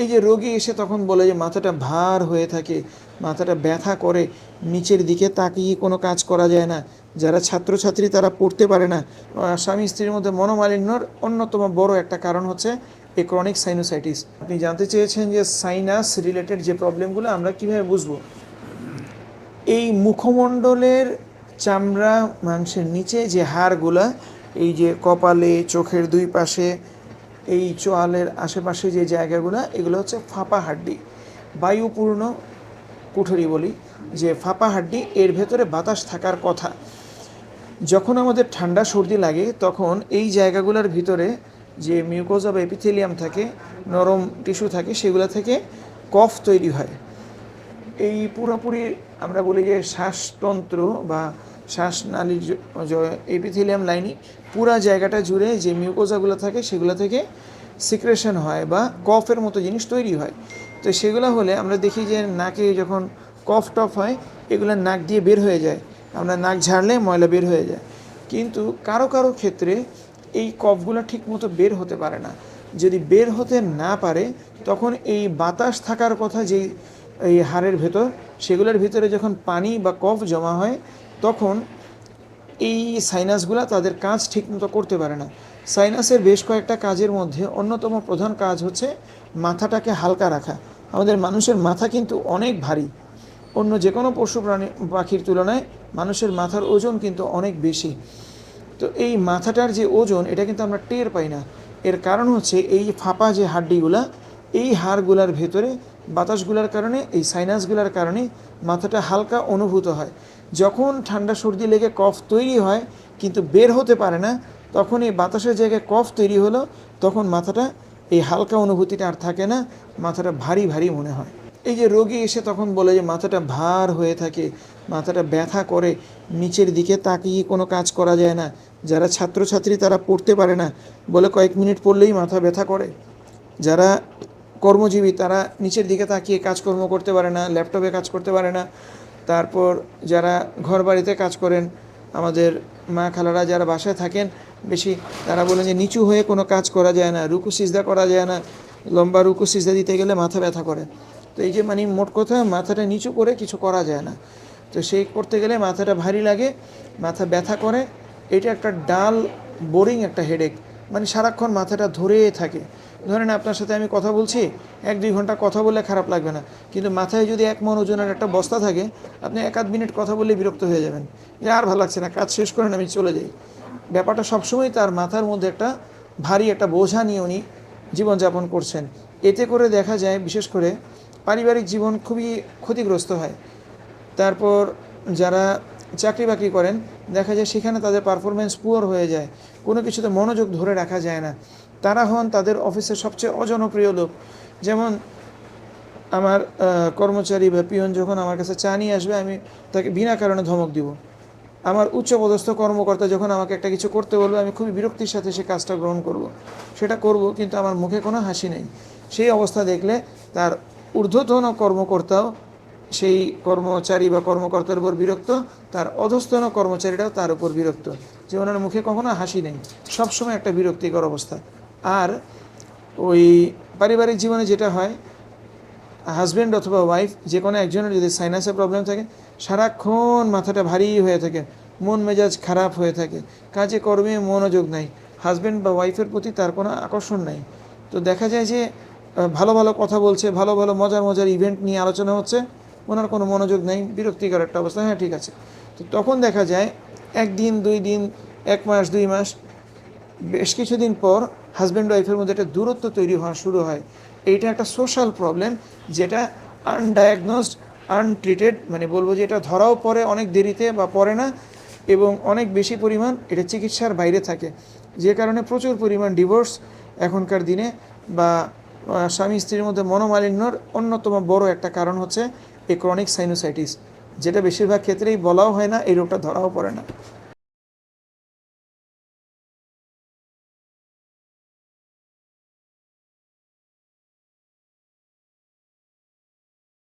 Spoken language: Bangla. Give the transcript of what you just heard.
এই যে রোগী এসে তখন বলে যে মাথাটা ভার হয়ে থাকে, মাথাটা ব্যথা করে, নিচের দিকে তাকিয়ে কোনো কাজ করা যায় না। যারা ছাত্রছাত্রী তারা পড়তে পারে না। স্বামী স্ত্রীর মধ্যে মনোমালিন্যর অন্যতম বড় একটা কারণ হচ্ছে এই ক্রনিক সাইনোসাইটিস আপনি জানতে চেয়েছেন যে সাইনাস রিলেটেড যে প্রবলেমগুলো আমরা কীভাবে বুঝব? এই মুখমণ্ডলের চামড়া মাংসের নিচে যে হাড়গুলা, এই যে কপালে, চোখের দুই পাশে এই চোয়ালের আশেপাশে যে জায়গাগুলো, এগুলো হচ্ছে ফাঁপা হাড্ডি। বায়ুপূর্ণ কুঠুরি বলি, যে ফাঁপা হাড্ডি, এর ভেতরে বাতাস থাকার কথা। যখন আমাদের ঠান্ডা সর্দি লাগে, তখন এই জায়গাগুলোর ভিতরে যে মিউকোজা বা এপিথেলিয়াম থাকে, নরম টিস্যু থাকে, সেগুলো থেকে কফ তৈরি হয়। এই পুরোপুরি আমরা বলি যে শ্বাসতন্ত্র বা শ্বাসনালীর এপিথিলিয়াম লাইনি পুরা জায়গাটা জুড়ে যে মিউকোজাগুলো থাকে সেগুলো থেকে সিক্রেশন হয় বা কফের মতো জিনিস তৈরি হয়। তো সেগুলো হলে আমরা দেখি যে নাকে যখন কফ টফ হয়, এগুলো নাক দিয়ে বের হয়ে যায়। আমরা নাক ঝাড়লে ময়লা বের হয়ে যায়। কিন্তু কারও কারও ক্ষেত্রে এই কফগুলো ঠিকমতো বের হতে পারে না। যদি বের হতে না পারে, তখন এই বাতাস থাকার কথা যেই এই হাড়ের ভেতর, সেগুলোর ভিতরে যখন পানি বা কফ জমা হয় তখন এই সাইনাসগুলো তাদের কাজ ঠিকমতো করতে পারে না। সাইনাসের বেশ কয়েকটা কাজের মধ্যে অন্যতম প্রধান কাজ হচ্ছে মাথাটাকে হালকা রাখা। আমাদের মানুষের মাথা কিন্তু অনেক ভারী। অন্য যে কোনো পশু প্রাণী, পাখির তুলনায় মানুষের মাথার ওজন কিন্তু অনেক বেশি। তো এই মাথাটার যে ওজন, এটা কিন্তু আমরা টের পাই না। এর কারণ হচ্ছে এই ফাঁপা যে হাড্ডিগুলা এই হাড়গুলার ভেতরে, বাতাসগুলার কারণে, এই সাইনাসগুলার কারণে মাথাটা হালকা অনুভূত হয়। যখন ঠান্ডা সর্দি লেগে কফ তৈরি হয়, কিন্তু বের হতে পারে না, তখন এই বাতাসের জায়গায় কফ তৈরি হলো, তখন মাথাটা এই হালকা অনুভূতিটা আর থাকে না, মাথাটা ভারী ভারী মনে হয়। এই যে রোগী এসে তখন বলে যে মাথাটা ভার হয়ে থাকে, মাথাটা ব্যথা করে, নিচের দিকে তাকিয়ে কোনো কাজ করা যায় না, যারা ছাত্রছাত্রী তারা পড়তে পারে না, বলে কয়েক মিনিট পড়লেই মাথা ব্যথা করে। যারা কর্মজীবী, তারা নিচের দিকে তাকিয়ে কাজকর্ম করতে পারে না, ল্যাপটপে কাজ করতে পারে না। তারপর যারা ঘর বাড়িতে কাজ করেন, আমাদের মা খালারা যারা বাসায় থাকেন, বেশি তারা বলেন যে নিচু হয়ে কোনো কাজ করা যায় না, রুকু সিজদা করা যায় না, লম্বা রুকু সিজদা দিতে গেলে মাথা ব্যথা করে। তো এই যে মানে মোট কথা, মাথাটা নিচু করে কিছু করা যায় না। তো সেই করতে গেলে মাথাটা ভারী লাগে, মাথা ব্যথা করে। এটা একটা ডাল, বোরিং একটা হেডেক মানে সারাক্ষণ মাথাটা ধরে থাকে। ধরেন আপনার সাথে আমি কথা বলছি, এক দুই ঘণ্টা কথা বললে খারাপ লাগবে না। কিন্তু মাথায় যদি এক মন ওজনের একটা বস্তা থাকে, আপনি এক আধ মিনিট কথা বললে বিরক্ত হয়ে যাবেন। যে আর ভালো লাগছে না, কাজ শেষ করেন, আমি চলে যাই। ব্যাপারটা সবসময় তার মাথার মধ্যে একটা ভারী একটা বোঝা নিয়ে উনি জীবনযাপন করছেন। এতে করে দেখা যায়, বিশেষ করে পারিবারিক জীবন খুবই ক্ষতিগ্রস্ত হয়। তারপর যারা চাকরি বাকরি করেন, দেখা যায় সেখানে তাদের পারফরমেন্স পুয়ার হয়ে যায়। কোনো কিছুতে মনোযোগ ধরে রাখা যায় না। তারা হন তাদের অফিসের সবচেয়ে অজনপ্রিয় লোক। যেমন আমার কর্মচারী বা পিয়ন যখন আমার কাছে চা নিয়ে আসবে, আমি তাকে বিনা কারণে ধমক দিব। আমার উচ্চপদস্থ কর্মকর্তা যখন আমাকে একটা কিছু করতে বলবে, আমি খুবই বিরক্তির সাথে সে কাজটা গ্রহণ করব। সেটা করব, কিন্তু আমার মুখে কোনো হাসি নেই। সেই অবস্থা দেখলে তার ঊর্ধ্বতন কর্মকর্তাও সেই কর্মচারী বা কর্মকর্তার উপর বিরক্ত, তার অধস্তন কর্মচারীরাও তার উপর বিরক্ত। যে ওনার মুখে কখনো হাসি নেই, সবসময় একটা বিরক্তিকর অবস্থা। আর ওই পারিবারিক জীবনে যেটা হয় হাজব্যান্ড অথবা ওয়াইফ যে কোনো একজনের যদি সাইনাসের প্রবলেম থাকে, সারাক্ষণ মাথাটা ভারী হয়ে থাকে, মন মেজাজ খারাপ হয়ে থাকে, কাজে কর্মে মনোযোগ নাই হাজব্যান্ড বা ওয়াইফের প্রতি তার কোনো আকর্ষণ নাই। তো দেখা যায় যে ভালো ভালো কথা বলছে, ভালো ভালো মজার মজার ইভেন্ট নিয়ে আলোচনা হচ্ছে। ওনার কোনো মনোযোগ নেই, বিরক্তিকর একটা অবস্থা হ্যাঁ ঠিক আছে। তো তখন দেখা যায়, একদিন, দুই দিন, এক মাস, দুই মাস, বেশ কিছুদিন পর হাজব্যান্ড ওয়াইফের মধ্যে একটা দূরত্ব তৈরি হওয়া শুরু হয়। এইটা একটা সোশ্যাল প্রবলেম যেটা আনডায়াগনোসড আনট্রিটেড মানে বলব যে এটা ধরাও পড়ে অনেক দেরিতে বা পড়ে না এবং অনেক বেশি পরিমাণ এটা চিকিৎসার বাইরে থাকে। যে কারণে প্রচুর পরিমাণ ডিভোর্স এখনকার দিনে বা স্বামী স্ত্রীর মধ্যে মনোমালিন্যর অন্যতম বড় একটা কারণ হচ্ছে এই ক্রনিক সাইনোসাইটিস যেটা বেশিরভাগ ক্ষেত্রেই বলাও হয় না এই রোগটা ধরাও পড়ে না।